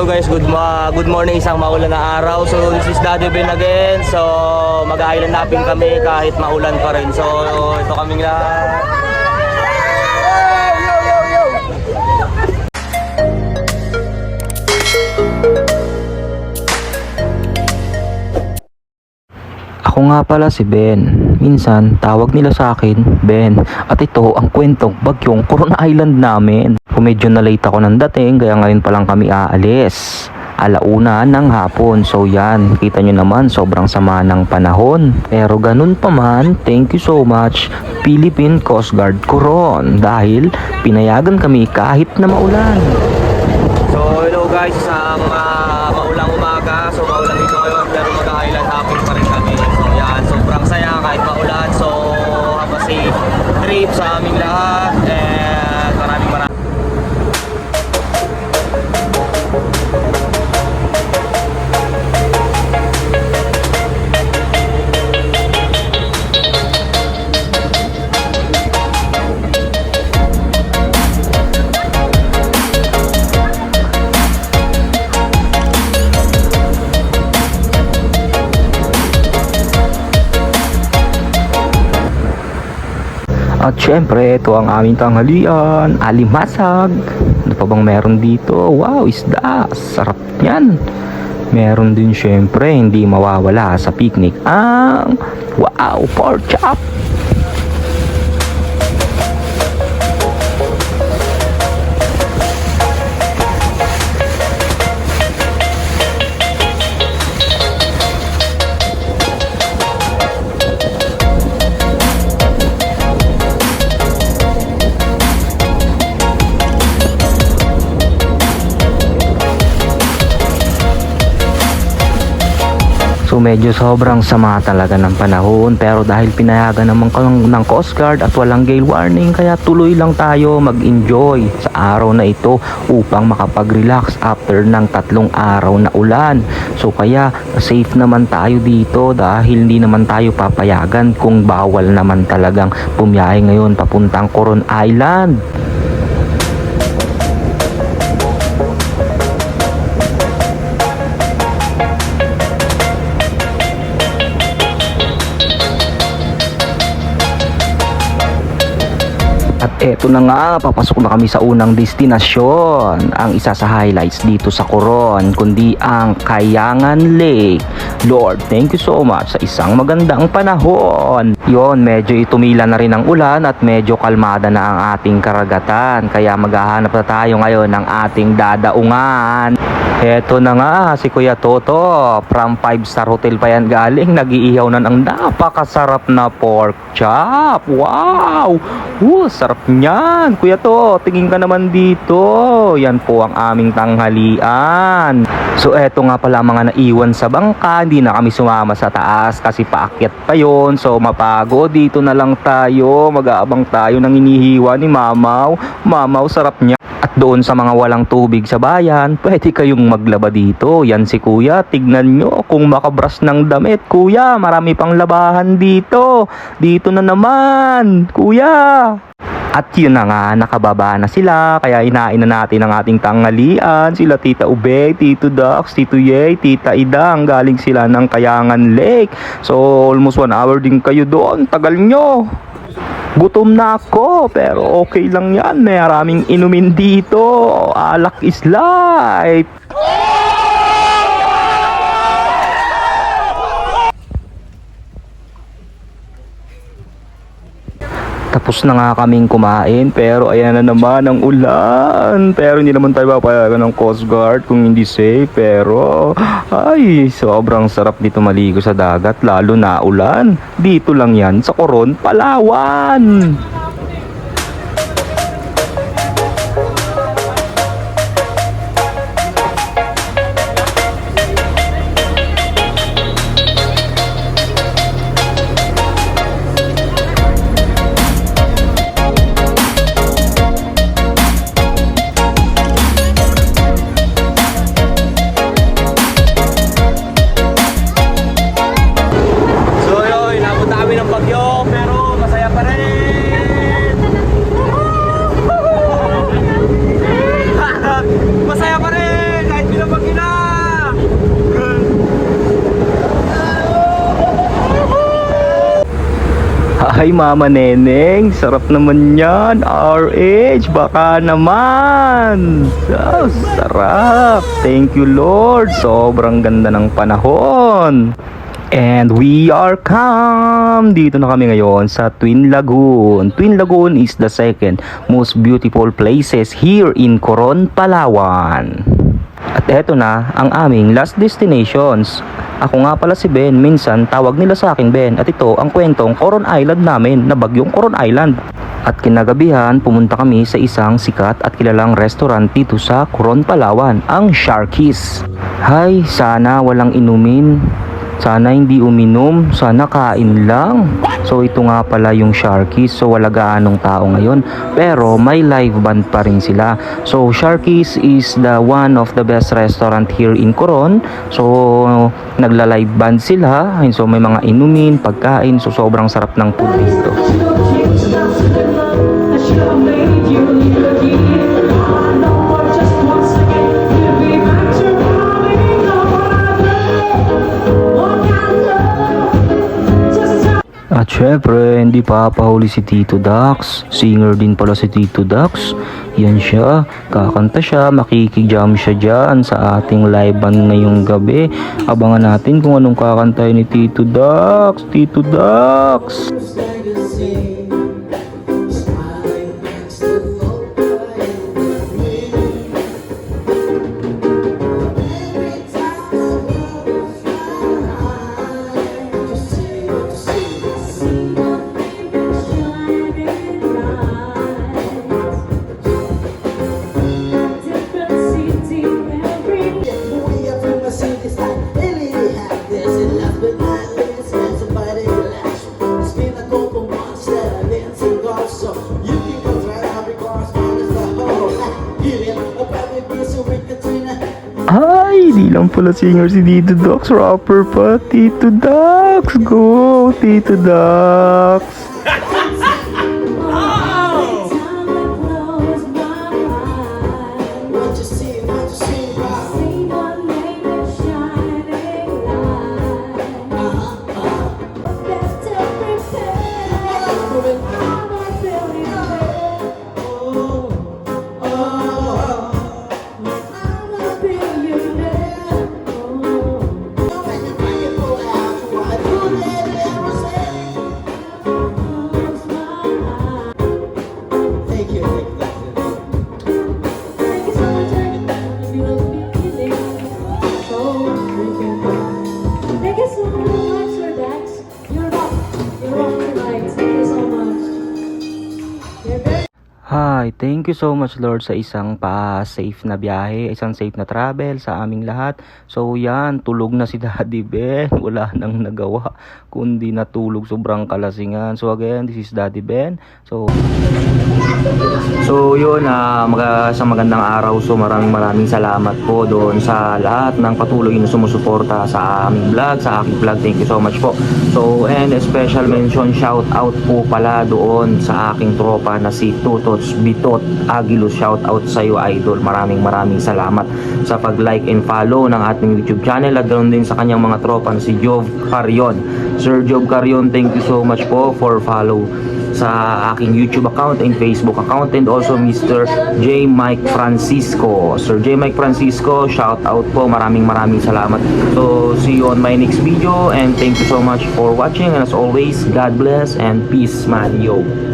hello guys, good, ma good morning, isang maulan na araw. So this is Daddy Ben again. So mag-island napping kami kahit maulan pa rin. So ito kaming lahat. Yo, yo, yo! Ako nga pala si Ben. Minsan, tawag nila sa akin, Ben. At ito ang kwentong bagyong Corona Island namin. Medyo na late ako ng dating, kaya ngayon pa lang kami aalis. Alauna ng hapon. So yan, kita nyo naman, sobrang sama ng panahon. Pero ganun pa man, thank you so much, Philippine Coast Guard Coron. Dahil pinayagan kami kahit na maulan. So hello guys, isang uh, maulang umaga. So maulan dito ngayon pero mag-island hopping pa rin kami. Sobrang saya kahit maulan. So have a safe trip sa aming lahat. At syempre, ito ang aming tanghalian, alimasag. Ano pa bang meron dito? Wow, isda. Sarap yan. Meron din syempre, hindi mawawala sa picnic, ang wow, pork chop. Medyo sobrang sama talaga ng panahon pero dahil pinayagan naman ng, ng Coast Guard at walang gale warning kaya tuloy lang tayo mag-enjoy sa araw na ito upang makapag-relax after ng tatlong araw na ulan. So kaya safe naman tayo dito dahil hindi naman tayo papayagan kung bawal naman talagang bumiyahe ngayon papuntang Coron Island. Eto na nga, papasok na kami sa unang destinasyon. Ang isa sa highlights dito sa Coron, kundi ang Kayangan Lake. Lord, thank you so much sa isang magandang panahon. Yon, medyo itumila na rin ang ulan at medyo kalmada na ang ating karagatan. Kaya maghahanap na tayo ngayon ng ating dadaungan. Eto na nga, si Kuya Toto. From 5 star hotel pa yan galing. Nag-iihaw na ng napakasarap na pork chop. Wow! Uh, sarap niyan. Kuya To, tingin ka naman dito. Yan po ang aming tanghalian. So eto nga pala mga naiwan sa bangka. Hindi na kami sumama sa taas kasi paakyat pa yon. So mapagod. Dito na lang tayo. Mag-aabang tayo ng inihiwa ni Mamaw. Mamaw, sarap niya. At doon sa mga walang tubig sa bayan, pwede kayong maglaba dito. Yan si kuya, tignan nyo kung makabras ng damit. Kuya, marami pang labahan dito. Dito na naman, kuya. At yun na nga, nakababa na sila. Kaya inain na natin ang ating tanghalian. Sila Tita Ube, Tito Dax, Tito Yay, Tita Idang. Galing sila ng Kayangan Lake. So, almost one hour din kayo doon. Tagal nyo. Gutom na ako, pero okay lang yan. May maraming inumin dito. Alak is life. Tapos na nga kaming kumain pero ayan na naman ang ulan. Pero hindi naman tayo papayagan ng Coast Guard kung hindi safe. Pero ay sobrang sarap dito maligo sa dagat lalo na ulan. Dito lang yan sa Coron, Palawan. Kay Mama Neneng, sarap naman yan. RH, baka naman. Oh, sarap. Thank you Lord. Sobrang ganda ng panahon. And we are come! Dito na kami ngayon sa Twin Lagoon. Twin Lagoon is the second most beautiful places here in Coron, Palawan. At eto na ang aming last destinations. Ako nga pala si Ben, minsan tawag nila sa akin Ben at ito ang kwentong Coron Island namin na bagyong Coron Island. At kinagabihan pumunta kami sa isang sikat at kilalang restaurant dito sa Coron, Palawan, ang Sharkies. Hay, sana walang inumin. Sana hindi uminom, sana kain lang. So ito nga pala yung Sharkies. So wala gaanong tao ngayon. Pero may live band pa rin sila. So Sharkies is the one of the best restaurant here in Coron. So nagla-live band sila. So may mga inumin, pagkain. So sobrang sarap ng food dito. At syempre, hindi papahuli si Tito Dax. Singer din pala si Tito Dax. Yan siya. Kakanta siya, makikijam siya dyan sa ating live band ngayong gabi. Abangan natin kung anong kakantay ni Tito Dax. Tito Dax! We so you can go out because mine is the whole. Get it, a with Katrina. Ay, di lang pala singer si Tito Dax. Rapper pa. Tito Dax! Go! Tito Dax! You so much Lord sa isang pa-safe na biyahe, isang safe na travel sa aming lahat. So yan, tulog na si Daddy Ben. Wala nang nagawa kundi natulog sobrang kalasingan. So again, this is Daddy Ben. So So yun, ah mga, sa magandang araw. So maraming maraming salamat po doon sa lahat ng patuloy na sumusuporta sa aming vlog, sa aking vlog. Thank you so much po. So and special mention, shout out po pala doon sa aking tropa na si Tutots Bitot Aguilos. Shout out sa iyo idol. Maraming maraming salamat sa pag-like and follow ng ating YouTube channel at ganoon din sa kanyang mga tropa si Jov Carion. Sir Job Carion, thank you so much po for follow sa aking YouTube account and Facebook account and also Mr. J. Mike Francisco. Sir J. Mike Francisco, shout out po. Maraming maraming salamat. So, see you on my next video and thank you so much for watching and as always, God bless and peace man yo.